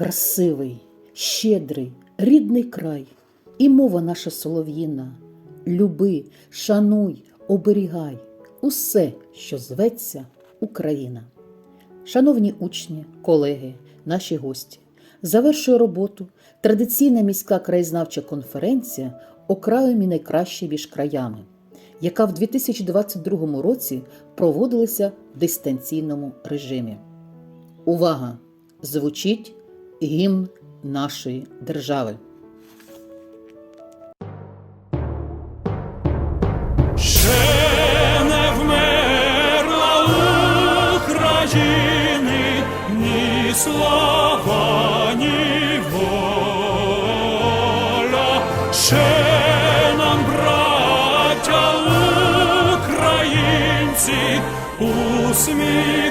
красивий, щедрий, рідний край, і мова наша солов'їна. Люби, шануй, оберігай усе, що зветься Україна. Шановні учні, колеги, наші гості, завершує роботу традиційна міська краєзнавча конференція «Окраєм і найкраще між краями, яка в 2022 році проводилася в дистанційному режимі. Увага! Звучить гімн нашої держави. Слава, ні воля. Ще нам, браття українці, усміхнеться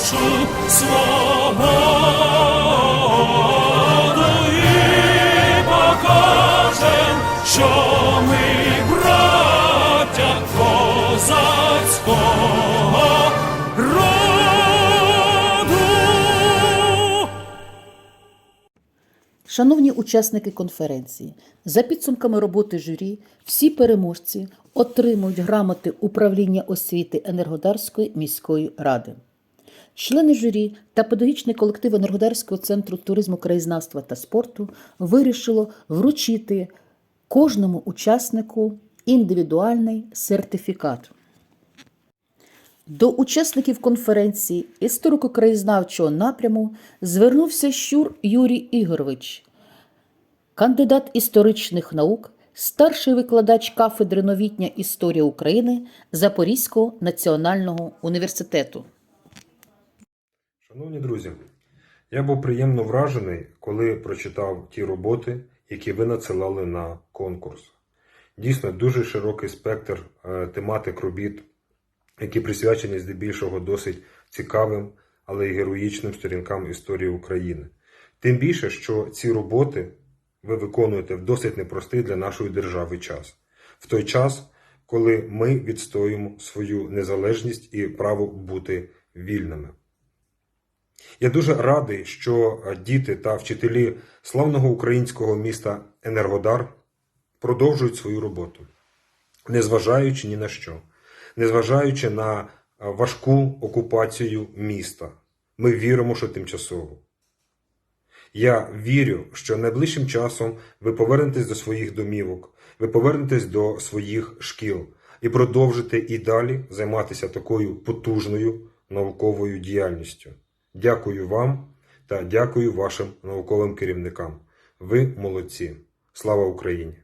нашу свободу і покажем, що ми браття козацького роду. Шановні учасники конференції, за підсумками роботи журі, всі переможці отримують грамоти управління освіти Енергодарської міської ради. Члени журі та педагогічний колектив Енергодарського центру туризму, краєзнавства та спорту вирішило вручити кожному учаснику індивідуальний сертифікат. До учасників конференції історико-краєзнавчого напряму звернувся Щур Юрій Ігорович, кандидат історичних наук, старший викладач кафедри новітня історія України Запорізького національного університету. Шановні друзі, я був приємно вражений, коли прочитав ті роботи, які ви надсилали на конкурс. Дійсно, дуже широкий спектр е, тематик робіт, які присвячені здебільшого досить цікавим, але й героїчним сторінкам історії України. Тим більше, що ці роботи ви виконуєте в досить непростий для нашої держави час, в той час, коли ми відстоюємо свою незалежність і право бути вільними. Я дуже радий, що е, діти та вчителі славного українського міста Енергодар продовжують свою роботу, незважаючи ні на що, незважаючи на е, важку окупацію міста. Ми віримо, що тимчасово. Я вірю, що найближчим часом ви повернетесь до своїх домівок, ви повернетесь до своїх шкіл і продовжите і далі займатися такою потужною науковою діяльністю. Дякую вам та дякую вашим науковим керівникам. Ви молодці. Слава Україні!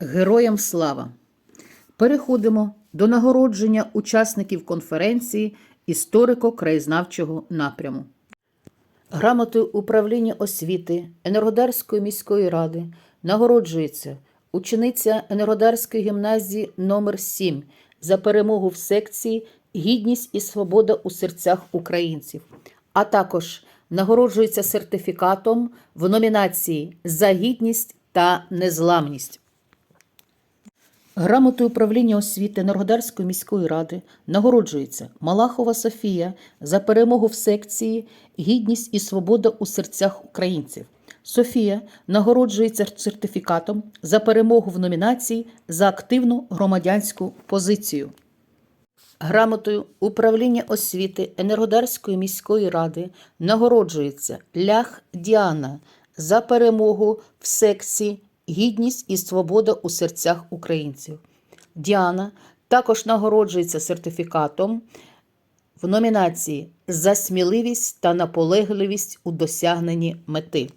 Героям слава! Переходимо до нагородження учасників конференції історико-краєзнавчого напряму. Грамотою управління освіти Енергодарської міської ради нагороджується учениця Енергодарської гімназії номер 7 за перемогу в секції Гідність і свобода у серцях українців, а також нагороджується сертифікатом в номінації За гідність та незламність. Грамотою управління освіти Енергодарської міської ради нагороджується Малахова Софія за перемогу в секції Гідність і свобода у серцях українців. Софія нагороджується сертифікатом за перемогу в номінації за активну громадянську позицію. Грамотою управління освіти Енергодарської міської ради нагороджується Лях Діана за перемогу в секції Гідність і свобода у серцях українців. Діана також нагороджується сертифікатом в номінації за сміливість та наполегливість у досягненні мети.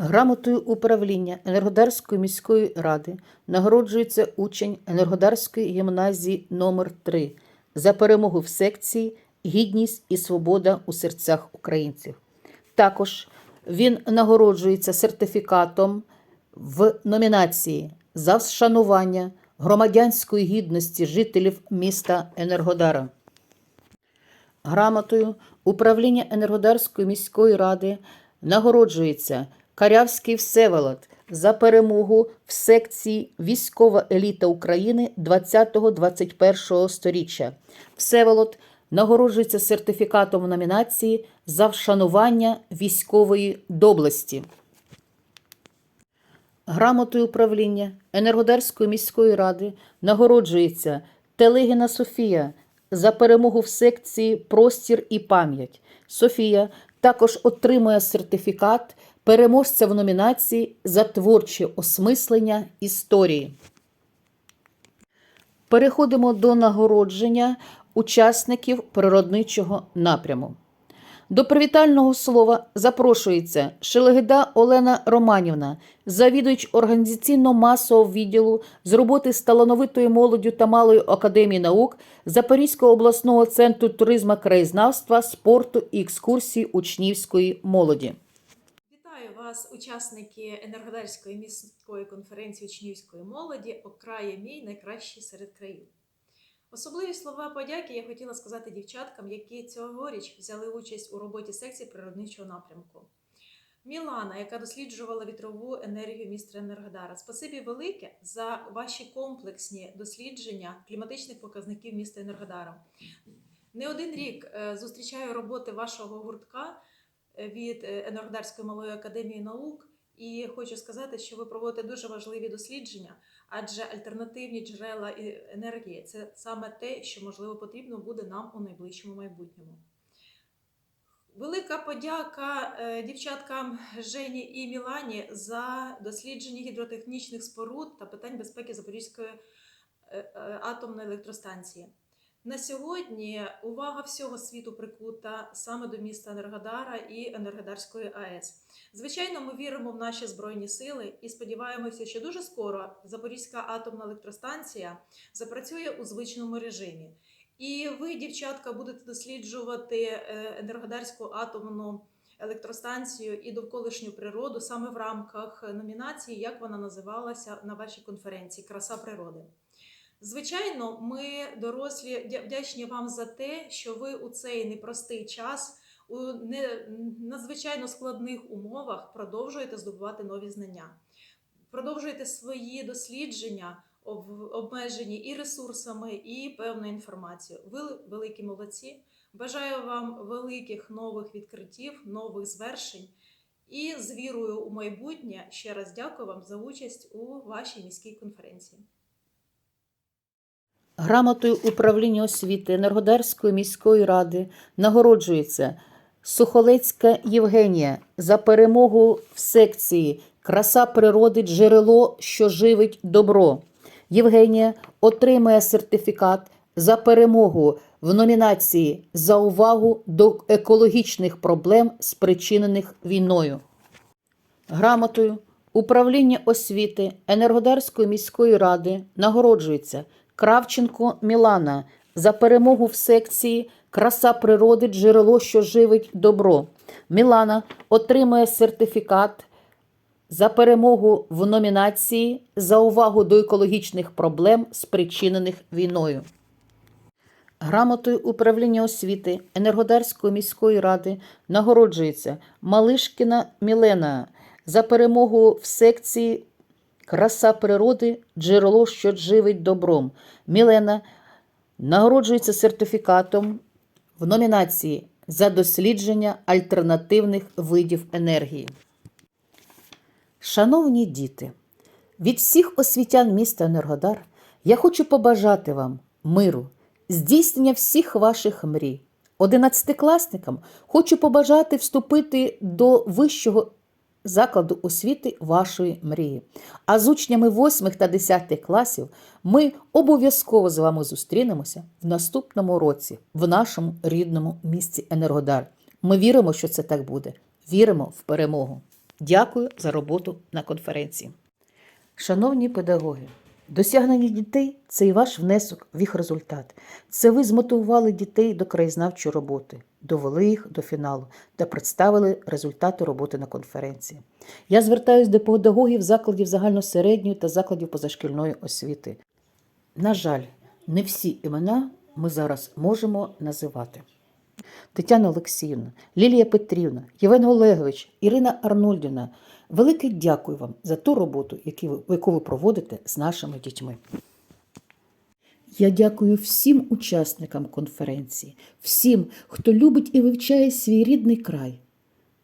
Грамотою управління Енергодарської міської ради нагороджується учень Енергодарської гімназії номер 3 за перемогу в секції Гідність і свобода у серцях українців. Також він нагороджується сертифікатом в номінації за вшанування громадянської гідності жителів міста Енергодара. Грамотою управління Енергодарської міської ради нагороджується Карявський Всеволод за перемогу в секції Військова еліта України 20-21 сторіччя. Всеволод нагороджується сертифікатом номінації за вшанування військової доблесті. Грамотою управління Енергодарської міської ради нагороджується Телегіна Софія за перемогу в секції Простір і пам'ять. Софія також отримує сертифікат переможця в номінації за творче осмислення історії. Переходимо до нагородження учасників природничого напряму. До привітального слова запрошується Шелегида Олена Романівна, завідувач організаційно-масового відділу з роботи з талановитою молоддю та малої академії наук Запорізького обласного центру туризму краєзнавства, спорту і екскурсій учнівської молоді. Вас, учасники Енергодарської міської конференції учнівської молоді «Окрає мій найкращий серед країн. Особливі слова подяки я хотіла сказати дівчаткам, які цьогоріч взяли участь у роботі секції природничого напрямку. Мілана, яка досліджувала вітрову енергію міста Енергодара. Спасибі велике за ваші комплексні дослідження кліматичних показників міста Енергодара. Не один рік е, зустрічаю роботи вашого гуртка від е, Енергодарської малої академії наук. І хочу сказати, що ви проводите дуже важливі дослідження, адже альтернативні джерела енергії це саме те, що можливо потрібно буде нам у найближчому майбутньому. Велика подяка е, дівчаткам Жені і Мілані за дослідження гідротехнічних споруд та питань безпеки Запорізької е, атомної електростанції. На сьогодні увага всього світу прикута саме до міста Енергодара і Енергодарської АЕС. Звичайно, ми віримо в наші збройні сили і сподіваємося, що дуже скоро Запорізька атомна електростанція запрацює у звичному режимі. І ви, дівчатка, будете досліджувати е, Енергодарську атомну електростанцію і довколишню природу саме в рамках номінації, як вона називалася на вашій конференції Краса природи. Звичайно, ми дорослі вдячні вам за те, що ви у цей непростий час у надзвичайно складних умовах продовжуєте здобувати нові знання, продовжуєте свої дослідження, об- обмежені і ресурсами, і певною інформацією. Ви великі молодці. Бажаю вам великих нових відкриттів, нових звершень. І з вірою у майбутнє ще раз дякую вам за участь у вашій міській конференції. Грамотою управління освіти Енергодарської міської ради нагороджується Сухолецька Євгенія за перемогу в секції Краса природи джерело, що живить добро. Євгенія отримує сертифікат за перемогу в номінації за увагу до екологічних проблем, спричинених війною. Грамотою управління освіти Енергодарської міської ради нагороджується Кравченко Мілана за перемогу в секції Краса природи джерело, що живить добро. Мілана отримує сертифікат за перемогу в номінації за увагу до екологічних проблем, спричинених війною. Грамотою управління освіти Енергодарської міської ради нагороджується Малишкіна Мілена за перемогу в секції Краса природи джерело, що живить добром. Мілена нагороджується сертифікатом в номінації за дослідження альтернативних видів енергії. Шановні діти, від всіх освітян міста Енергодар я хочу побажати вам миру, здійснення всіх ваших мрій, Одинадцятикласникам хочу побажати вступити до вищого закладу освіти вашої мрії. А з учнями 8 та 10 класів ми обов'язково з вами зустрінемося в наступному році в нашому рідному місті Енергодар. Ми віримо, що це так буде. Віримо в перемогу. Дякую за роботу на конференції. Шановні педагоги, досягнення дітей це і ваш внесок в їх результат. Це ви змотивували дітей до краєзнавчої роботи, довели їх до фіналу та представили результати роботи на конференції. Я звертаюся до педагогів закладів загальносередньої та закладів позашкільної освіти. На жаль, не всі імена ми зараз можемо називати. Тетяна Олексіївна, Лілія Петрівна, Євген Олегович, Ірина Арнольдівна. Велике дякую вам за ту роботу, яку ви, проводите з нашими дітьми. Я дякую всім учасникам конференції, всім, хто любить і вивчає свій рідний край.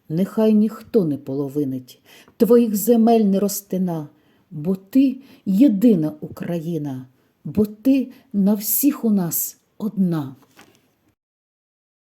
Нехай ніхто не половинить, твоїх земель не розтина, бо ти єдина Україна, бо ти на всіх у нас одна.